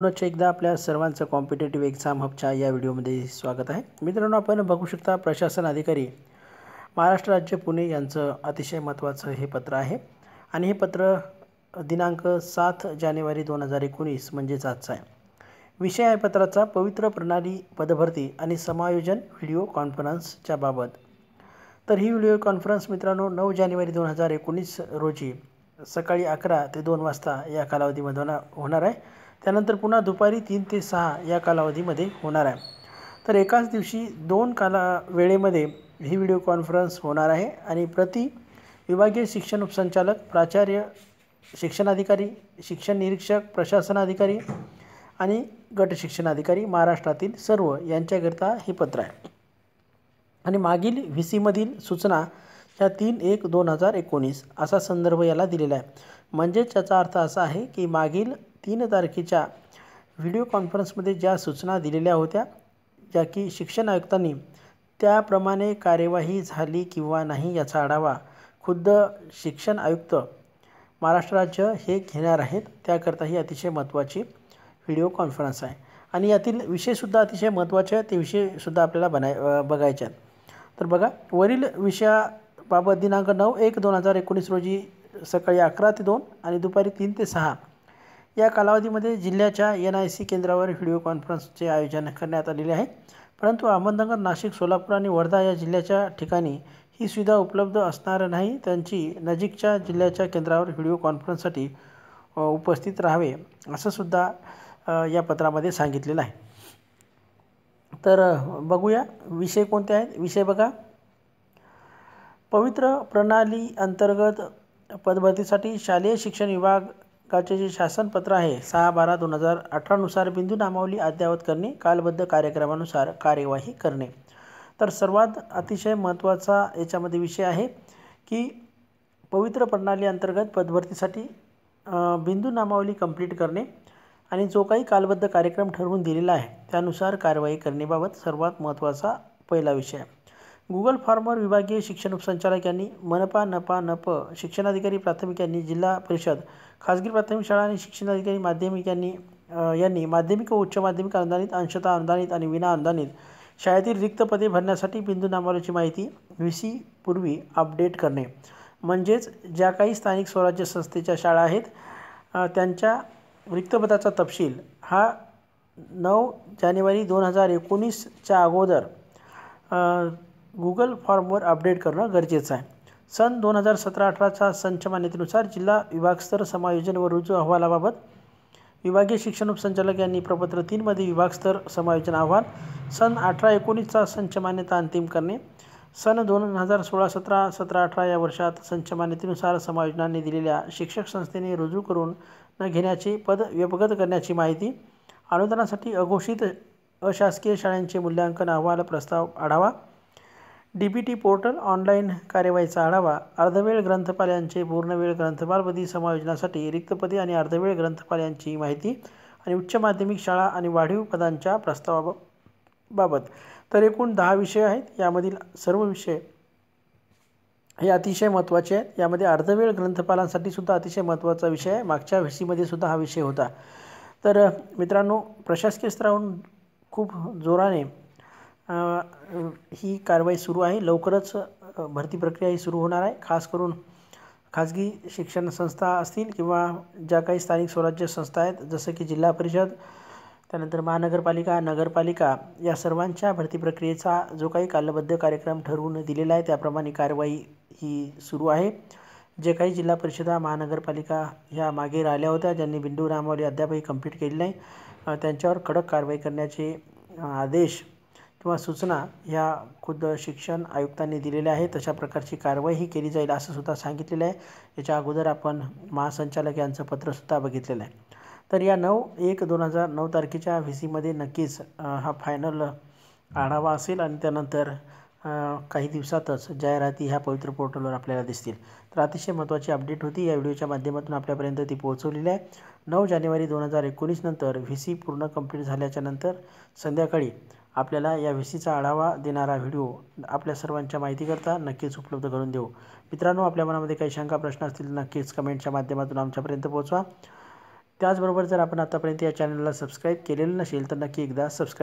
पुनश्च एकदा आपल्या सर्वांचं कॉम्पिटेटिव्ह एक्झाम हबच्या या व्हिडिओमध्ये स्वागत आहे. मित्रांनो आपण बघू शकता प्रशासन अधिकारी महाराष्ट्र राज्य पुणे यांचं अतिशय महत्त्वाचं हे पत्र आहे. आणि हे पत्र दिनांक सात जानेवारी दोन हजार एकोणीस म्हणजेच आजचा आहे. विषय आहे पत्राचा पवित्र प्रणाली पदभरती आणि समायोजन व्हिडिओ कॉन्फरन्सच्या बाबत. तर ही व्हिडिओ कॉन्फरन्स मित्रांनो नऊ जानेवारी दोन हजार एकोणीस रोजी सकाळी अकरा ते दोन वाजता या कालावधीमध्ये होणार होणार आहे. त्यानंतर पुन्हा दुपारी तीन ते सहा या कालावधीमध्ये होणार आहे. तर एकाच दिवशी दोन काला वेळेमध्ये ही व्हिडिओ कॉन्फरन्स होणार आहे आणि प्रति विभागीय शिक्षण उपसंचालक प्राचार्य शिक्षणाधिकारी शिक्षण निरीक्षक प्रशासनाधिकारी आणि गट शिक्षणाधिकारी महाराष्ट्रातील सर्व यांच्याकरिता हे पत्र आहे. आणि मागील व्ही सीमधील सूचना ह्या तीन एक दोन हजार एकोणीस असा संदर्भ याला दिलेला आहे. म्हणजेच याचा अर्थ असा आहे की मागील तीन तारखेच्या व्हिडिओ कॉन्फरन्समध्ये ज्या सूचना दिलेल्या होत्या ज्या की शिक्षण आयुक्तांनी त्याप्रमाणे कार्यवाही झाली किंवा नाही याचा आढावा खुद्द शिक्षण आयुक्त महाराष्ट्र राज्य हे घेणार आहेत. त्याकरता ही अतिशय महत्त्वाची व्हिडिओ कॉन्फरन्स आहे. आणि यातील विषयसुद्धा अतिशय महत्त्वाचे आहेत. ते विषयसुद्धा आपल्याला बनाय बघायचे आहेत. तर बघा वरील विषयाबाबत दिनांक नऊ एक दोन हजार एकोणीस रोजी सकाळी अकरा ते दोन आणि दुपारी तीन ते सहा या कालावधीमध्ये जिल्ह्याच्या एन आय सी केंद्रावर व्हिडिओ कॉन्फरन्सचे आयोजन करण्यात आलेले आहे. परंतु अहमदनगर नाशिक सोलापूर आणि वर्धा या जिल्ह्याच्या ठिकाणी ही सुविधा उपलब्ध असणार नाही. त्यांची नजीकच्या जिल्ह्याच्या केंद्रावर व्हिडिओ कॉन्फरन्ससाठी उपस्थित राहावे असं सुद्धा या पत्रामध्ये सांगितलेलं आहे. तर बघूया विषय कोणते आहेत. विषय बघा. पवित्र प्रणाली अंतर्गत पदभरतीसाठी शालेय शिक्षण विभाग कालचे जे शासनपत्र आहे सहा बारा दोन हजार अठरानुसार बिंदू नामावली अद्ययावत करणे कालबद्ध कार्यक्रमानुसार कार्यवाही करणे. तर सर्वात अतिशय महत्त्वाचा याच्यामध्ये विषय आहे की पवित्र प्रणाली अंतर्गत पदभरतीसाठी बिंदू नामावली कंप्लीट करणे आणि जो काही कालबद्ध कार्यक्रम ठरवून दिलेला आहे त्यानुसार कारवाई करण्याबाबत सर्वात महत्त्वाचा पहिला विषय आहे. गुगल फॉर्मवर विभागीय शिक्षण उपसंचालक यांनी मनपा नपा नप शिक्षणाधिकारी प्राथमिक यांनी जिल्हा परिषद खाजगी प्राथमिक शाळा आणि शिक्षणाधिकारी माध्यमिक यांनी यांनी माध्यमिक व उच्च माध्यमिक अनुदानित अंशतः अनुदानित आणि विना अनुदानित शाळेतील रिक्त पदे भरण्यासाठी बिंदू नामावलीची माहिती व्ही सी पूर्वी अपडेट करणे. म्हणजेच ज्या काही स्थानिक स्वराज्य संस्थेच्या शाळा आहेत त्यांच्या रिक्तपदाचा तपशील हा नऊ जानेवारी दोन हजार एकोणीसच्या अगोदर गुगल फॉर्मवर अपडेट करणं गरजेचं आहे. सन दोन हजार सतरा अठराच्या संच मान्यतेनुसार जिल्हा विभागस्तर समायोजन व रुजू अहवालाबाबत विभागीय शिक्षण उपसंचालक यांनी प्रपत्र तीनमध्ये विभागस्तर समायोजन अहवाल सन अठरा एकोणीसचा संच मान्यता अंतिम करणे सन दोन हजार सोळा सतरा सतरा अठरा या वर्षात संच मान्यतेनुसार समायोजनाने दिलेल्या शिक्षक संस्थेने रुजू करून न घेण्याचे पद व्यपगत करण्याची माहिती अनुदानासाठी अघोषित अशासकीय शाळांचे मूल्यांकन अहवाल प्रस्ताव आढावा D B T portal online कार्यवाहीचा आढावा अर्धवेळ ग्रंथपाल यांचे पूर्णवेळ ग्रंथपालपदी समायोजनासाठी रिक्तपदी आणि अर्धवेळ ग्रंथपाल यांची माहिती आणि उच्च माध्यमिक शाळा आणि वाढीव पदांच्या प्रस्तावाबाबत. तर एकूण दहा विषय आहेत. यामधील सर्व विषय हे अतिशय महत्त्वाचे आहेत. यामध्ये अर्धवेळ ग्रंथपालांसाठी सुद्धा अतिशय महत्त्वाचा विषय आहे. मागच्या व्हीसीमध्ये सुद्धा हा विषय होता. तर मित्रांनो प्रशासकीय स्तरावरून खूप जोराने ही कारवाई सुरू आहे. लवकरच भरती प्रक्रिया ही सुरू होणार आहे. खास करून खाजगी शिक्षण संस्था असतील किंवा ज्या काही स्थानिक स्वराज्य संस्था आहेत जसं की जिल्हा परिषद त्यानंतर महानगरपालिका नगरपालिका या सर्वांच्या भरती प्रक्रियेचा जो काही कालबद्ध कार्यक्रम ठरवून दिलेला आहे त्याप्रमाणे कारवाई ही सुरू आहे. जे काही जिल्हा परिषदा महानगरपालिका ह्या मागे राहिल्या होत्या ज्यांनी बिंदू रामावली अद्यापही कंप्लीट केली नाही त्यांच्यावर कडक कारवाई करण्याचे आदेश किंवा सूचना ह्या खुद्द शिक्षण आयुक्तांनी दिलेल्या आहेत. तशा प्रकारची कारवाईही केली जाईल असं सुद्धा सांगितलेलं आहे. याच्या अगोदर आपण महासंचालक यांचं पत्रसुद्धा बघितलेलं आहे. तर या नऊ एक दोन हजार नऊ तारखेच्या व्ही सीमध्ये नक्कीच हा फायनल आढावा असेल आणि त्यानंतर काही दिवसातच जाहिराती ह्या पवित्र पोर्टलवर आपल्याला दिसतील. तर अतिशय महत्त्वाची अपडेट होती. या व्हिडिओच्या माध्यमातून आपल्यापर्यंत ती पोहोचवलेली आहे. नऊ जानेवारी दोन हजार एकोणीसनंतर व्ही सी पूर्ण कंप्लीट झाल्याच्यानंतर संध्याकाळी आपल्याला या व्हिसीचा आढावा देणारा व्हिडिओ आपल्या सर्वांच्या माहितीकरता नक्कीच उपलब्ध करून देऊ. मित्रांनो आपल्या मनामध्ये काही शंका प्रश्न असतील नक्कीच कमेंटच्या माध्यमातून आमच्यापर्यंत पोहोचवा. त्याचबरोबर जर आपण आतापर्यंत या चॅनलला सबस्क्राईब केलेलं नसेल तर नक्की एकदा सबस्क्राईब